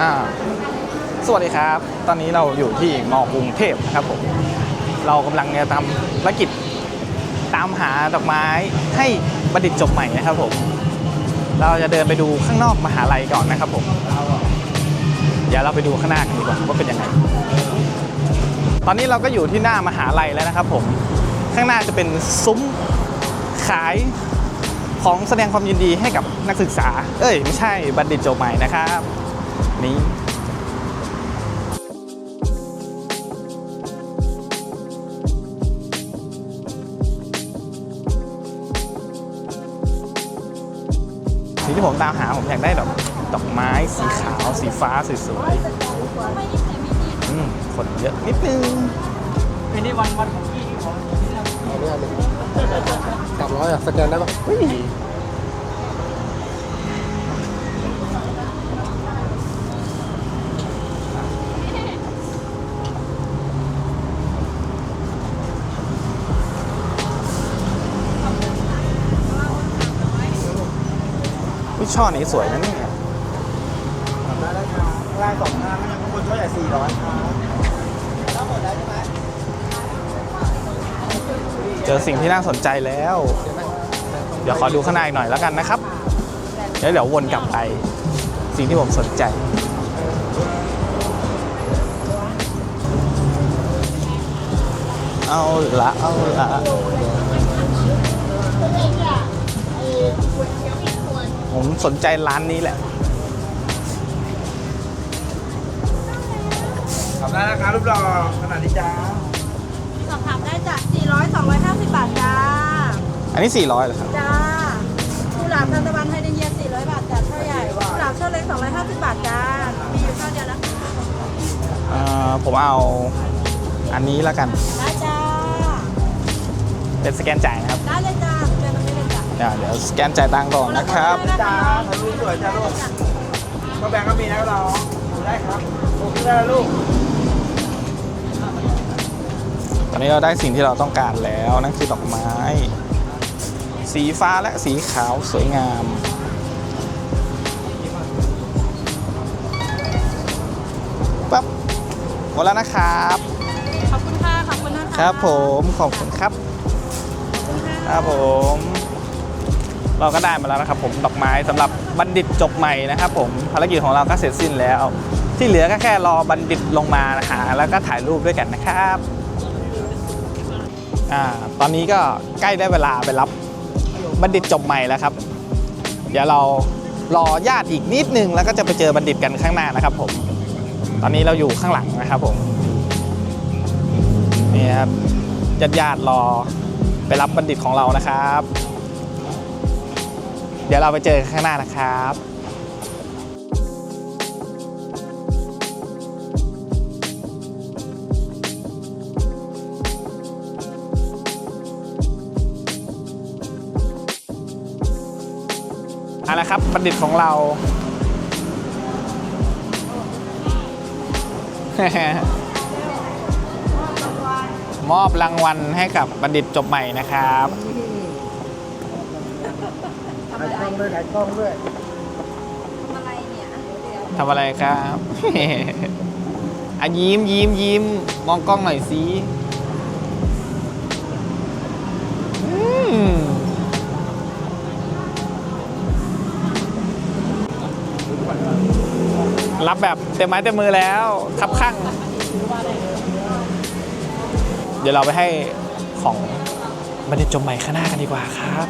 อ่าสวัสดีครับ ตอนนี้เราอยู่ที่มอกรุงเทพนะครับผม เรากำลังจะทำภารกิจตามหาดอกไม้ให้บัณฑิตจบใหม่นะครับผม เราจะเดินไปดูข้างนอกมหาลัยก่อนนะครับผมเดี๋ยวเราไปดูข้างหน้ากันดีกว่าว่าเป็นยังไง ตอนนี้เราก็อยู่ที่หน้ามหาลัยแล้วนะครับผม ข้างหน้าจะเป็นซุ้มขายของแสดงความยินดีให้กับนักศึกษา เอ้ย ไม่ใช่บัณฑิตจบใหม่นะครับ นี่สิ่งที่ผมตามหาผมอยากได้แบบดอกไม้สีขาว สีฟ้าสวยๆอืมคนเยอะนิดนึงอันนี้วันวันของพี่ของเอาไม่ได้เลยกลับร้อยอะสแกนได้ปะ เฮ้ยวิช่อนี้สวยนะเนี่ยได้ได้ครับลายสองงานยังคนช่วยใหญ่สี่ร้อยครับถ้าหมดแล้วใช่ไหมเจอสิ่งที่น่าสนใจแล้วเห็นไหมเดี๋ยวขอดูข้างในอีกหน่อยแล้วกันนะครับ แล้วเดี๋ยววนกลับไป สิ่งที่ผมสนใจเอาละเอาละ ผมสนใจร้านนี้แหละทำได้นะครับรูปหล่อขนาดนี้จ้าสอบถามได้จาก400 250 บาทจ้า อันนี้ 400เหรอครับ จ้ากุหลาบทานตะวันไฮเดรเยีย400 บาทจ้าช่อใหญ่กุหลาบช่อเล็ก250 บาทจ้า มีอยู่ช่อเดียวนะคะเอ่อผมเอาอันนี้แล้วกัน ได้จ้า เป็นสแกนจ่ายนะครับ ได้เลยจ้าเจ อ่าเดี๋ยวสแกนจ่ายตังค์ก่อนนะครับจ้าถ่ายรูปสวยจ้าลูกก็แบงก์ก็มีนะเราดูได้ครับโอเคได้ลูกตอนนี้เราได้สิ่งที่เราต้องการแล้วนั่นคือดอกไม้ สีฟ้าและสีขาวสวยงามปั๊บหมดแล้วนะครับ ขอบคุณค่ะ ขอบคุณนะคะ ครับผม ขอบคุณครับ ครับผม เราก็ได้มาแล้วนะครับผมดอกไม้สำหรับบัณฑิตจบใหม่นะครับผมภารกิจของเราก็เสร็จสิ้นแล้ว ที่เหลือก็แค่รอบัณฑิตลงมาหาแล้วก็ถ่ายรูปด้วยกันนะครับอ่าตอนนี้ก็ใกล้ได้เวลาไปรับบัณฑิตจบใหม่แล้วครับ เดี๋ยวเรารอญาติอีกนิดนึงแล้วก็จะไปเจอบัณฑิตกันข้างหน้านะครับผมตอนนี้เราอยู่ข้างหลังนะครับผมนี่ครับญาติญาติๆรอไปรับบัณฑิตของเรานะครับ เดี๋ยวเราไปเจอกันข้างหน้านะครับเอาละครับบัณฑิตของเรา มอบรางวัลให้กับบัณฑิตจบใหม่นะครับายกล้องด้วยถ่ายกล้องด้วยอะไรเนี่ยทำอะไรครับอะยิ้มยิ้มยิ้มมองกล้องหน่อยสิอืมรับแบบเต็มไม้เต็มมือแล้วครับข้างเดี๋ยวเราไปให้ของบัณฑิตจบใหม่ข้างหน้ากันดีกว่าครับ